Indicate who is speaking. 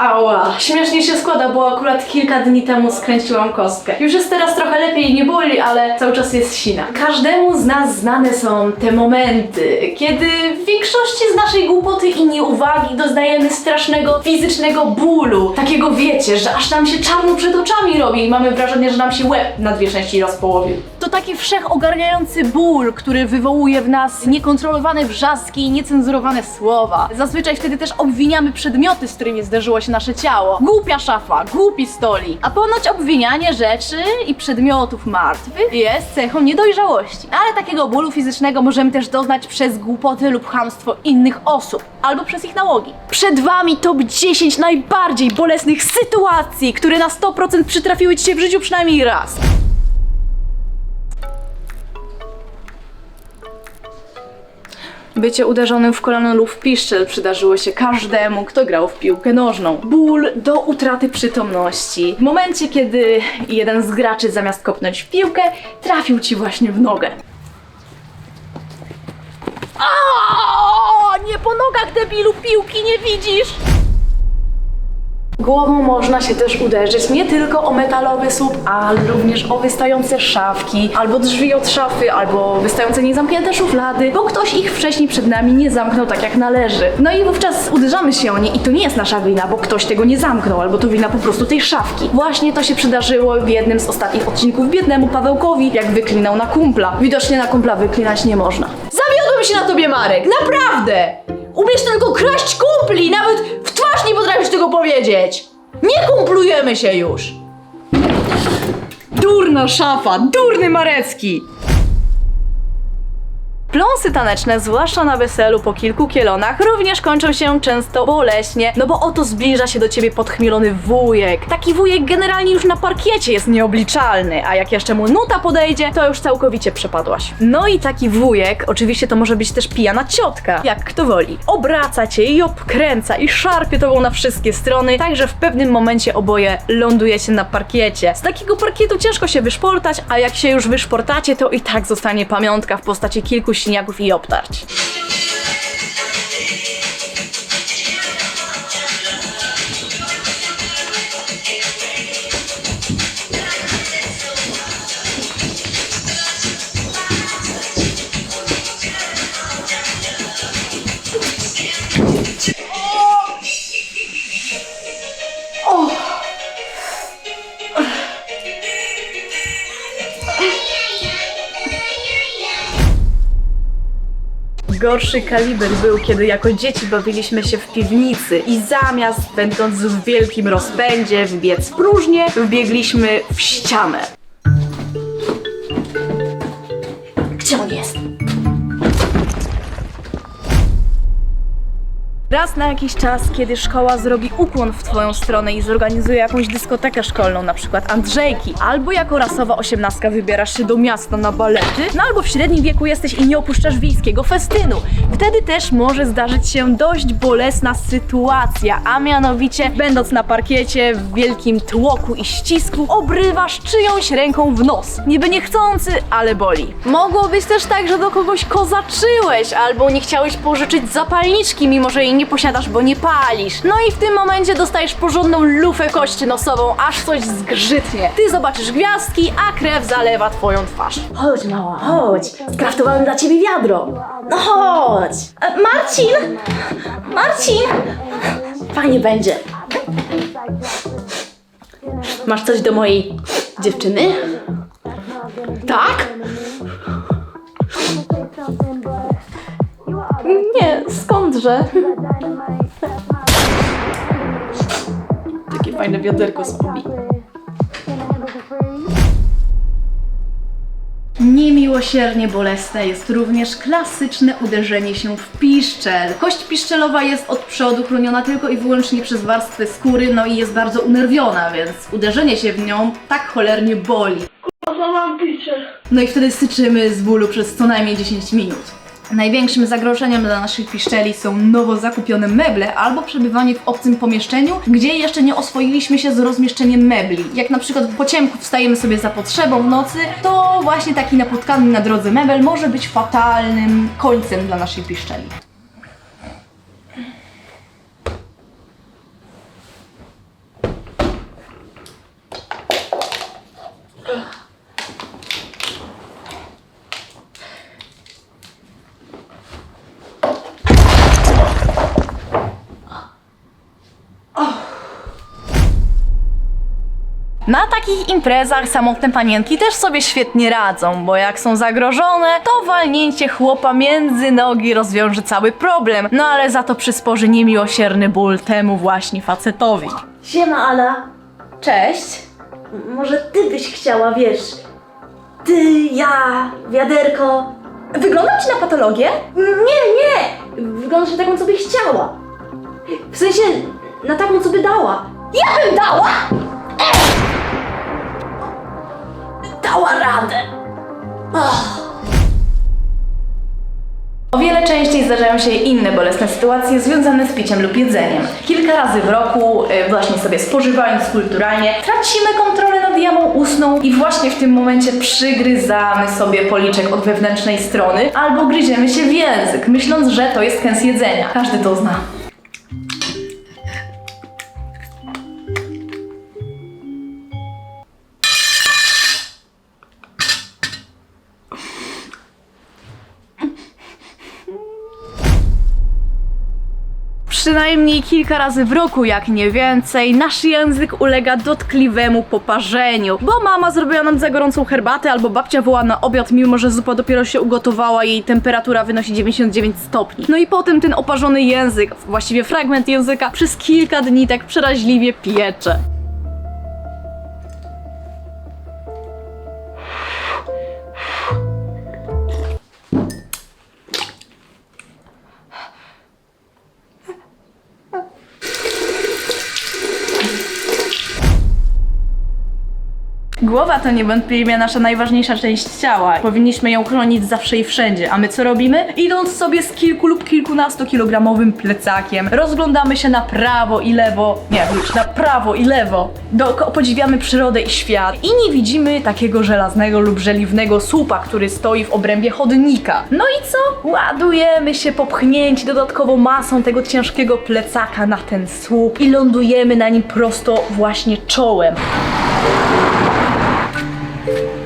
Speaker 1: Ała, śmiesznie się składa, bo akurat kilka dni temu skręciłam kostkę. Już jest teraz trochę lepiej, nie boli, ale cały czas jest sina. Każdemu z nas znane są te momenty, kiedy w większości z naszej głupoty i nieuwagi doznajemy strasznego fizycznego bólu. Takiego wiecie, że aż nam się czarno przed oczami robi i mamy wrażenie, że nam się łeb na dwie części rozpołowił. To taki wszechogarniający ból, który wywołuje w nas niekontrolowane wrzaski i niecenzurowane słowa. Zazwyczaj wtedy też obwiniamy przedmioty, z którymi zderzyło się nasze ciało. Głupia szafa, głupi stolik. A ponoć obwinianie rzeczy i przedmiotów martwych jest cechą niedojrzałości. Ale takiego bólu fizycznego możemy też doznać przez głupoty lub chamstwo innych osób, albo przez ich nałogi. Przed wami top 10 najbardziej bolesnych sytuacji, które na 100% przytrafiły ci się w życiu przynajmniej raz. Bycie uderzonym w kolano lub w piszczel przydarzyło się każdemu, kto grał w piłkę nożną. Ból do utraty przytomności. W momencie, kiedy jeden z graczy zamiast kopnąć w piłkę, trafił ci właśnie w nogę. A, nie po nogach, debilu, piłki nie widzisz! Głową można się też uderzyć nie tylko o metalowy słup, ale również o wystające szafki, albo drzwi od szafy, albo wystające niezamknięte szuflady, bo ktoś ich wcześniej przed nami nie zamknął tak jak należy. No i wówczas uderzamy się o nie i to nie jest nasza wina, bo ktoś tego nie zamknął, albo to wina po prostu tej szafki. Właśnie to się przydarzyło w jednym z ostatnich odcinków biednemu Pawełkowi, jak wyklinał na kumpla. Widocznie na kumpla wyklinać nie można.
Speaker 2: Zawiodłem się na tobie, Marek, naprawdę! Umiesz tylko kraść kumpli, nawet w twarz nie potrafisz tego powiedzieć! Nie kumplujemy się już! Durna szafa, durny Marecki!
Speaker 1: Pląsy taneczne, zwłaszcza na weselu po kilku kielonach, również kończą się często boleśnie, no bo oto zbliża się do ciebie podchmielony wujek. Taki wujek generalnie już na parkiecie jest nieobliczalny, a jak jeszcze mu nuta podejdzie, to już całkowicie przepadłaś. No i taki wujek, oczywiście to może być też pijana ciotka, jak kto woli. Obraca cię i obkręca i szarpie tobą na wszystkie strony, także w pewnym momencie oboje lądujecie na parkiecie. Z takiego parkietu ciężko się wyszportać, a jak się już wyszportacie, to i tak zostanie pamiątka w postaci kilku siniaków i obtarć. Gorszy kaliber był, kiedy jako dzieci bawiliśmy się w piwnicy i zamiast, będąc w wielkim rozpędzie, wbiec w próżnię, wbiegliśmy w ścianę. Gdzie on jest? Raz na jakiś czas, kiedy szkoła zrobi ukłon w twoją stronę i zorganizuje jakąś dyskotekę szkolną, na przykład Andrzejki, albo jako rasowa osiemnastka wybierasz się do miasta na balety, no albo w średnim wieku jesteś i nie opuszczasz wiejskiego festynu. Wtedy też może zdarzyć się dość bolesna sytuacja, a mianowicie będąc na parkiecie w wielkim tłoku i ścisku, obrywasz czyjąś ręką w nos. Niby niechcący, ale boli. Mogło być też tak, że do kogoś kozaczyłeś, albo nie chciałeś pożyczyć zapalniczki, mimo że jej nie posiadasz, bo nie palisz. No i w tym momencie dostajesz porządną lufę kości nosową, aż coś zgrzytnie. Ty zobaczysz gwiazdki, a krew zalewa twoją twarz. Chodź mała, chodź. Skraftowałem dla ciebie wiadro. No chodź. E, Marcin! Marcin! Fajnie będzie. Masz coś do mojej dziewczyny? Tak? Skądże? Takie fajne wiaderko z obi. Niemiłosiernie bolesne jest również klasyczne uderzenie się w piszczel. Kość piszczelowa jest od przodu chroniona tylko i wyłącznie przez warstwę skóry, no i jest bardzo unerwiona, więc uderzenie się w nią tak cholernie boli. No i wtedy syczymy z bólu przez co najmniej 10 minut. Największym zagrożeniem dla naszych piszczeli są nowo zakupione meble albo przebywanie w obcym pomieszczeniu, gdzie jeszcze nie oswoiliśmy się z rozmieszczeniem mebli. Jak na przykład w pociemku wstajemy sobie za potrzebą w nocy, to właśnie taki napotkany na drodze mebel może być fatalnym końcem dla naszej piszczeli. Ugh. Na takich imprezach samotne panienki też sobie świetnie radzą, bo jak są zagrożone, to walnięcie chłopa między nogi rozwiąże cały problem, no ale za to przysporzy niemiłosierny ból temu właśnie facetowi.
Speaker 3: Siema Ala,
Speaker 1: Cześć.
Speaker 3: M- może ty byś chciała, wiesz, ty, ja, wiaderko.
Speaker 1: Wyglądam ci na patologię?
Speaker 3: Nie, nie, wyglądasz na taką, co byś chciała. W sensie, na taką, co by dała.
Speaker 1: Ja bym dała!
Speaker 3: Dała radę.
Speaker 1: O wiele częściej zdarzają się inne bolesne sytuacje związane z piciem lub jedzeniem. Kilka razy w roku, y, właśnie sobie spożywając kulturalnie, tracimy kontrolę nad jamą ustną i właśnie w tym momencie przygryzamy sobie policzek od wewnętrznej strony albo gryziemy się w język, myśląc, że to jest kęs jedzenia. Każdy to zna. Przynajmniej kilka razy w roku, jak nie więcej, nasz język ulega dotkliwemu poparzeniu, bo mama zrobiła nam za gorącą herbatę albo babcia woła na obiad, mimo że zupa dopiero się ugotowała, jej temperatura wynosi 99 stopni. No i potem ten oparzony język, właściwie fragment języka, przez kilka dni tak przeraźliwie piecze. Głowa to niewątpliwie nasza najważniejsza część ciała. Powinniśmy ją chronić zawsze i wszędzie. A my co robimy? Idąc sobie z kilku lub kilkunastokilogramowym plecakiem, rozglądamy się na prawo i lewo. Nie, już na prawo i lewo. Dookoła podziwiamy przyrodę i świat. I nie widzimy takiego żelaznego lub żeliwnego słupa, który stoi w obrębie chodnika. No i co? Ładujemy się popchnięci dodatkową masą tego ciężkiego plecaka na ten słup i lądujemy na nim prosto właśnie czołem. thank you